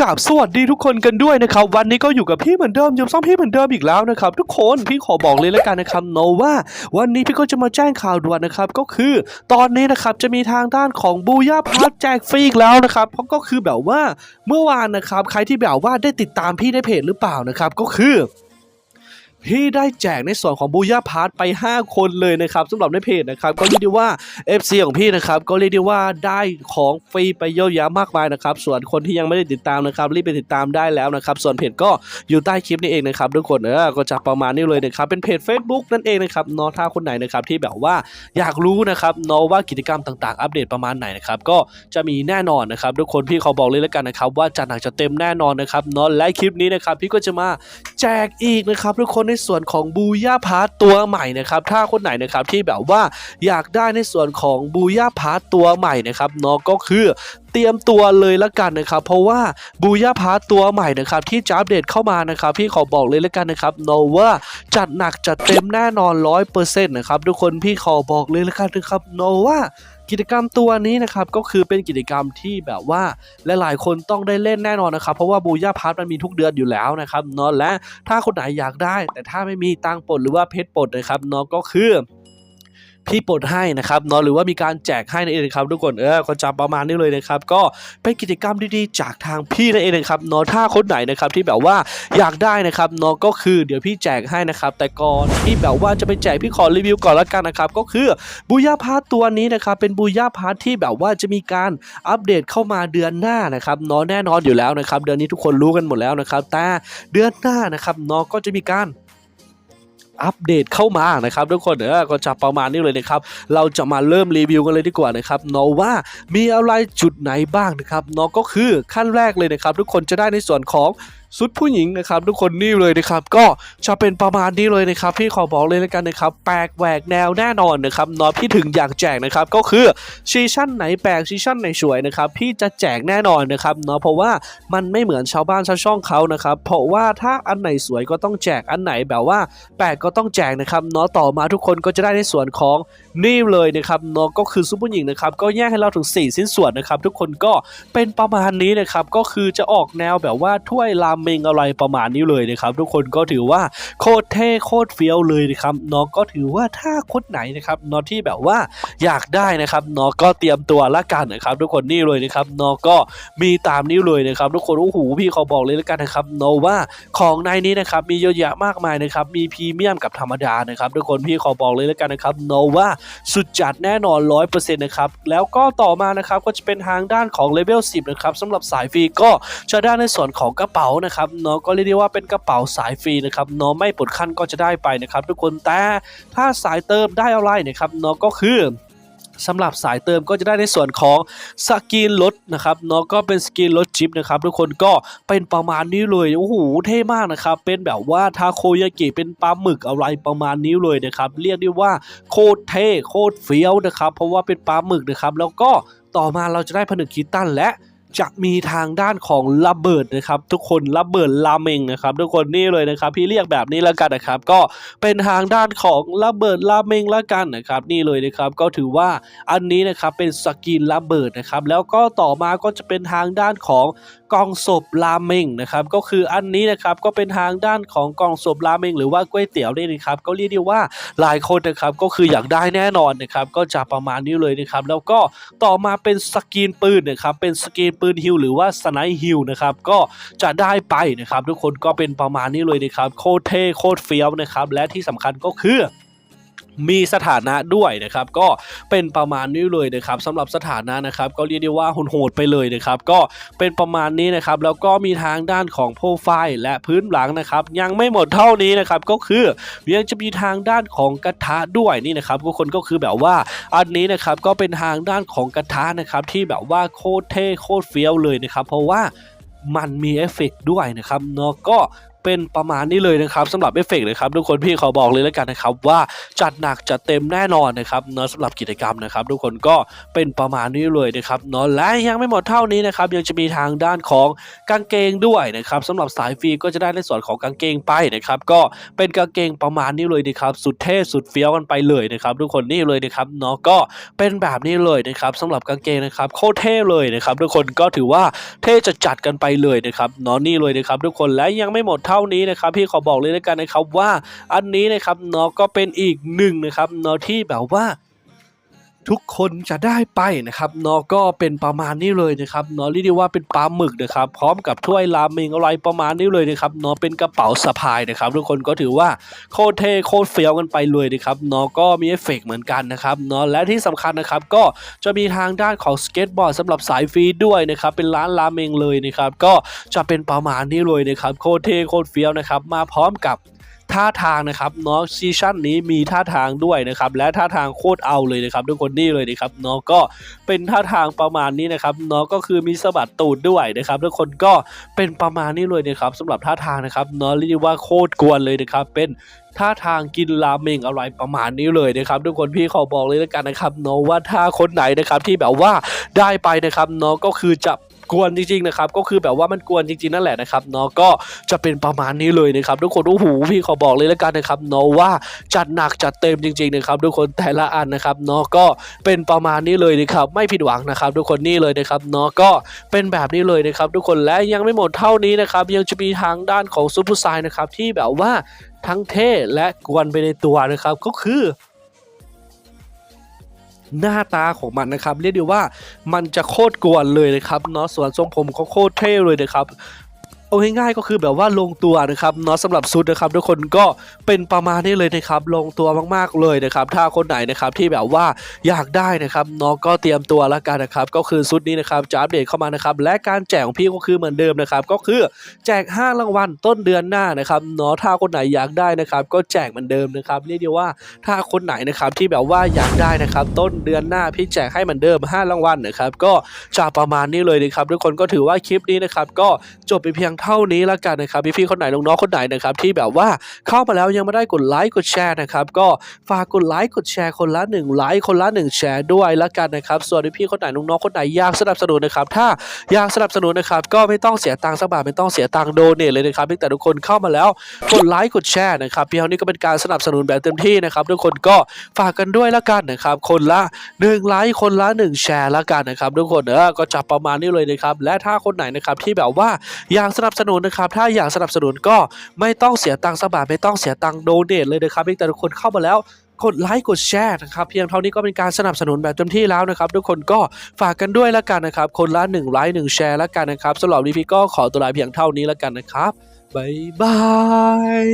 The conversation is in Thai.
กราบสวัสดีทุกคนกันด้วยนะครับ วันนี้ก็อยู่กับพี่เหมือนเดิมยมซ่องพี่เหมือนเดิมอีกแล้วนะครับทุกคนพี่ขอบอกเลยแล้วกันนะครับโนว่า วันนี้พี่ก็จะมาแจ้งข่าวด่วนนะครับก็คือตอนนี้นะครับจะมีทางด้านของบูย่าพาร์ทแจกฟรีอีกแล้วนะครับเพราะก็คือแบบว่าเมื่อวานนะครับใครที่แบบว่าได้ติดตามพี่ในเพจหรือเปล่านะครับก็คือ พี่ได้แจกในส่วนของบูย่าพาร์ทไป 5 คนเลยนะครับสำหรับในเพจนะครับก็เรียกได้ว่า FC ของพี่นะครับก็เรียกได้ว่าได้ของฟรีไปเยอะแยะมากมายนะครับส่วนคนที่ยังไม่ได้ติดตามนะครับรีบไปติดตามได้แล้วนะครับส่วนเพจก็อยู่ใต้คลิปนี้เองนะครับทุกคนเออก็จะประมาณนี้เลยนะครับเป็นเพจ Facebook นั่นเองนะครับเนอะถ้าคนไหนนะครับที่แบบว่าอยากรู้นะครับเนอะว่ากิจกรรมต่างๆ อัปเดตประมาณไหนนะครับก็จะมีแน่นอนนะครับทุกคนพี่ขอบอกเลยแล้วกันนะครับว่าจัดหนักจะเต็มแน่นอนนะครับเนอะและคลิปนี้นะครับพี่ก็จะมาแจกอีกนะครับทุกคนในส่วนของบูย่าพาร์ตตัวใหม่นะครับถ้าคนไหนนะครับที่แบบว่าอยากได้ในส่วนของบูย่าพาร์ตตัวใหม่นะครับเนาะก็คือเตรียมตัวเลยละกันนะครับเพราะว่าบูย่าพาร์ตตัวใหม่นะครับที่จะอัปเดตเข้ามานะครับพี่ขอบอกเลยละกันนะครับเนว่าจัดหนักจัดเต็มแน่นอนร้อยเปอร์เซ็นต์นะครับทุกคนพี่ขอบอกเลยละกันนะครับเนว่า กิจกรรมตัวนี้นะครับก็คือเป็นกิจกรรมที่แบบว่าหลายๆ คนต้องได้เล่นแน่นอนนะครับ เพราะว่าบูย่าพาร์ทมันมีทุกเดือนอยู่แล้วนะครับเนาะและถ้าคนไหนอยากได้ แต่ถ้าไม่มีตังปลดหรือว่าเพชรปลดนะครับเนาะก็คือ พี่ปลดให้นะครับเนาะหรือว่ามีการแจกให้นั่นเองนะครับทุกคนเออก็จำประมาณนี้เลยนะครับก็เป็นกิจกรรมดีๆ จากทางพี่นั่นเองนะครับเนาะถ้าคนไหนนะครับที่แบบว่าอยากได้นะครับเนาะก็คือเดี๋ยวพี่แจกให้นะครับแต่ก่อนที่แบบว่าจะไปแจกพี่ขอรีวิวก่อนละกันนะครับก็คือบูย่าพาร์ทตัวนี้นะครับเป็นบูย่าพาร์ทที่แบบว่าจะมีการอัปเดตเข้ามาเดือนหน้านะครับเนาะแน่นอนอยู่แล้วนะครับเดือนนี้ทุกคนรู้กันหมดแล้วนะครับแต่เดือนหน้านะครับเนาะก็จะมีการ อัปเดตเข้ามานะครับทุกคนเออก็จะประมาณนี้เลยนะครับ เราจะมาเริ่มรีวิวกันเลยดีกว่านะครับเนาะว่ามีอะไรจุดไหนบ้างนะครับเนาะก็คือขั้นแรกเลยนะครับ ทุกคนจะได้ในส่วนของ ชุดผู้หญิงนะครับทุกคนนี่เลยนะครับก็จะเป็นประมาณนี้เลยนะครับพี่ขอบอกเลยแล้วกันนะครับแปลกแหวกแนวแน่นอนนะครับเนาะพี่ถึงอยากแจกนะครับก็คือซีชั่นไหนแปลกซีชั่นไหนสวยนะครับพี่จะแจกแน่นอนนะครับเนาะเพราะว่ามันไม่เหมือนชาวบ้านชาวช่องเขานะครับเพราะว่าถ้าอันไหนสวยก็ต้องแจกอันไหนแบบว่าแปลกก็ต้องแจกนะครับเนาะต่อมาทุกคนก็จะได้ในส่วนของนี่เลยนะครับเนาะก็คือซุปเปอร์หญิงนะครับก็แยกให้เราถึง 4 สิ้นส่วนนะครับทุกคนก็เป็นประมาณนี้นะครับก็คือจะออกแนวแบบว่าถ้วยรามเมงอะไรประมาณนี้เลยนะครับ ทุกคนก็ถือว่าโคตรเท่โคตรเฟี้ยวเลยนะครับเนาะก็ถือว่าถ้าคนไหนนะครับเนาะที่แบบว่าอยากได้นะครับเนาะก็เตรียมตัวละกันนะครับ ทุกคนนี่เลยนะครับเนาะก็มีตามนี้เลยนะครับ ทุกคนโอ้โหพี่ขอบอกเลยละกันนะครับเนาะว่าของในนี้นะครับมีเยอะแยะมากมายนะครับมีพรีเมียมกับธรรมดานะครับ ทุกคนพี่ขอบอกเลยละกันนะครับเนาะว่าสุดจัดแน่นอน 100%นะครับแล้วก็ต่อมานะครับก็จะเป็นทางด้านของเลเวล10นะครับสำหรับสายฟรีก็จะได้ในส่วนของกระเป๋านะครับเนาะก็เรียกได้ว่าเป็นกระเป๋าสายฟรีนะครับเนาะไม่ปลดขั้นก็จะได้ไปนะครับทุกคนแต่ถ้าสายเติมได้อะไรนะครับเนาะก็คือสำหรับสายเติมก็จะได้ในส่วนของสกินลดนะครับเนาะก็เป็นสกินลดจิปนะครับทุกคนก็เป็นประมาณนี้เลยโอ้โหเท่มากนะครับเป็นแบบว่าทาโคยากิเป็นปลาหมึกอะไรประมาณนี้เลยนะครับเรียกได้ว่าโคตรเท่โคตรเฟี้ยวนะครับเพราะว่าเป็นปลาหมึกนะครับแล้วก็ต่อมาเราจะได้ผนึกคิตตันและ จะมีทางด้านของระเบิดนะครับ ทุกคนระเบิดราเมงนะครับ ทุกคนนี่เลยนะครับ พี่เรียกแบบนี้แล้วกันนะครับ ก็เป็นทางด้านของระเบิดราเมงแล้วกันนะครับ นี่เลยนะครับ ก็ถือว่าอันนี้นะครับเป็นสกินระเบิดนะครับ แล้วก็ต่อมาก็จะเป็นทางด้านของกองศพราเมงนะครับ ก็คืออันนี้นะครับก็เป็นทางด้านของกองศพราเมง หรือว่าก๋วยเตี๋ยวนี่นะครับ ก็เรียกได้ว่าหลายคนนะครับก็คืออยากได้แน่นอนนะครับ ก็จะประมาณนี้เลยนะครับ แล้วก็ต่อมาเป็นสกินปืนนะครับ เป็นสกินปืนฮิลหรือว่าสไนฮิลนะครับก็จะได้ไปนะครับทุกคนก็เป็นประมาณนี้เลยนะครับโคตรเท่โคตรเฟี้ยวนะครับและที่สำคัญก็คือ มีสถานะด้วยนะครับ ก็เป็นประมาณนี้เลยนะครับสำหรับสถานะนะครับ ก็เรียกได้ว่าโหดๆไปเลยนะครับ ก็เป็นประมาณนี้นะครับ แล้วก็มีทางด้านของโปรไฟล์และพื้นหลังนะครับ ยังไม่หมดเท่านี้นะครับก็คือยังจะมีทางด้านของกระทะด้วยนี่นะครับทุกคนก็คือแบบว่าอันนี้นะครับก็เป็นทางด้านของกระทะนะครับที่แบบว่าโคตรเท่โคตรเฟี้ยวเลยนะครับ เพราะว่ามันมีเอฟเฟกต์ด้วยนะครับเนาะก็ เป็นประมาณนี้เลยนะครับสำหรับเอฟเฟกต์นะครับทุกคนพี่ขอบอกเลยแล้วกันนะครับว่าจัดหนักจัดเต็มแน่นอนนะครับเนาะสำหรับกิจกรรมนะครับ ทุกคนก็เป็นประมาณนี้เลยนะครับเนาะและยังไม่หมดเท่านี้นะครับยังจะมีทางด้านของกางเกงด้วยนะครับสำหรับสายฟรีก็จะได้ในส่วนของกางเกงไปนะครับก็เป็นกางเกงประมาณนี้เลยนะครับสุดเท่สุดเฟี้ยวกันไปเลยนะครับทุกคนนี่เลยนะครับเนาะก็เป็นแบบนี้เลยนะครับสำหรับกางเกงนะครับโคตรเท่เลยนะครับทุกคนก็ถือว่าเท่จะจัดกันไปเลยนะครับเนาะนี่เลยนะครับทุกคนและยังไม่หมดเท่านี้นะครับพี่ขอบอกเลยแล้วกันนะครับว่าอันนี้นะครับเนาะก็เป็นอีกหนึ่งนะครับเนาะที่แบบว่า ทุกคนจะได้ไปนะครับเนาะก็เป็นประมาณนี้เลยนะครับเนาะเรียกได้ว่าเป็นปลาหมึกนะครับ พร้อมกับถ้วยราเมงอะไรประมาณนี้เลยนะครับเนาะเป็นกระเป๋าสะพายนะครับ ทุกคนก็ถือว่าโคตรเท่โคตรเฟี้ยวกันไปเลยนะครับเนาะก็มีเอฟเฟกต์เหมือนกันนะครับเนาะและที่สำคัญนะครับก็จะมีทางด้านของสเก็ตบอร์ดสำหรับสายฟรีด้วยนะครับเป็นร้านราเมงเลยนะครับก็จะเป็นประมาณนี้เลยนะครับโคตรเท่โคตรเฟี้ยวนะครับมาพร้อมกับ ท่าทางนะครับเนาะซีซั่นนี้มีท่าทางด้วยนะครับและท่าทางโคตรเอาเลยนะครับทุกคนนี่เลยนะครับเนาะก็เป็นท่าทางประมาณนี้นะครับเนาะก็คือมีสะบัดตูดด้วยนะครับทุกคนก็เป็นประมาณนี้เลยนะครับสำหรับท่าทางนะครับเนาะเรียกว่าโคตรกวนเลยนะครับเป็นท่าทางกินราเมงอะไรประมาณนี้เลยนะครับทุกคนพี่ขอบอกเลยแล้วกันนะครับเนาะว่าถ้าคนไหนนะครับที่แบบว่าได้ไปนะครับเนาะก็คือจะ กวนจริงๆนะครับก็คือแบบว่ามันกวนจริงๆนั่นแหละนะครับเนาะก็จะเป็นประมาณนี้เลยนะครับทุกคนโอ้โหพี่ขอบอกเลยแล้วกันนะครับเนาะว่าจัดหนักจัดเต็มจริงๆนะครับทุกคนแต่ละอันนะครับเนาะก็เป็นประมาณนี้เลยนะครับไม่ผิดหวังนะครับทุกคนนี่เลยนะครับเนาะก็เป็นแบบนี้เลยนะครับทุกคนและยังไม่หมดเท่านี้นะครับยังจะมีทางด้านของซูเปอร์ไซน์นะครับที่แบบว่าทั้งเท่และกวนไปในตัวนะครับก็คือ หน้าตาของมันนะครับ เรียกได้ว่ามันจะโคตรกวนเลยนะครับเนาะส่วนทรงผมก็โคตรเท่เลยนะครับ เอาง่ายๆก็คือแบบว่าลงตัวนะครับเนาะสำหรับชุดนะครับ ทุกคนก็เป็นประมาณนี้เลยนะครับ ลงตัวมากๆเลยนะครับ ถ้าคนไหนนะครับที่แบบว่าอยากได้นะครับเนาะก็เตรียมตัวแล้วกันนะครับ ก็คือชุดนี้นะครับจะอัปเดตเข้ามานะครับ และการแจกของพี่ก็คือเหมือนเดิมนะครับ ก็คือแจก 5 รางวัลต้นเดือนหน้านะครับเนาะถ้าคนไหนอยากได้นะครับ ก็แจกเหมือนเดิมนะครับเรียกได้ว่าถ้าคนไหนนะครับที่แบบว่าอยากได้นะครับ ต้นเดือนหน้าพี่แจกให้เหมือนเดิม 5 รางวัลนะครับ ก็จะประมาณนี้เลยนะครับทุกคนก็ถือว่าคลิปนี้นะครับก็จบไปเพียงเท่านี้แล้วกันนะครับพี่ๆคนไหนน้องๆคนไหนนะครับที่แบบว่าเข้ามาแล้วยังไม่ได้กดไลค์กดแชร์นะครับก็ฝากกดไลค์กดแชร์คนละ1ไลค์คนละ1แชร์ด้วยแล้วกันนะครับส่วนพี่ๆคนไหนน้องๆคนไหนอยากสนับสนุนนะครับถ้าอยากสนับสนุนนะครับก็ไม่ต้องเสียตังค์สักบาทไม่ต้องเสียตังค์โดเนทเลยนะครับเพียงแต่ทุกคนเข้ามาแล้วกดไลค์กดแชร์นะครับเพียงเท่านี้ก็เป็นการสนับสนุนแบบเต็มที่นะครับทุกคนก็ฝากกันด้วยแล้วกันนะครับคนละ1ไลค์คนละ1แชร์แล้วกันนะครับทุกคนเออก็จับประมาณนี้เลยนะครับและถ้าคนไหนนะครับที่แบบว่าอยากสนับสนุนนะครับ ถ้าอยากสนับสนุนก็ไม่ต้องเสียตังค์สบาทไม่ต้องเสียตังค์โดเนทเลยนะครับเพียงแต่ทุกคนเข้ามาแล้วกดไลค์กดแชร์นะครับเพียงเท่านี้ก็เป็นการสนับสนุนแบบเต็มที่แล้วนะครับ ทุกคนก็ฝากกันด้วยแล้วกันนะครับ คนละ1ไลค์1แชร์แล้วกันนะครับสำหรับวีพีก็ขอตัวลาเพียงเท่านี้แล้วกันนะครับบ๊ายบาย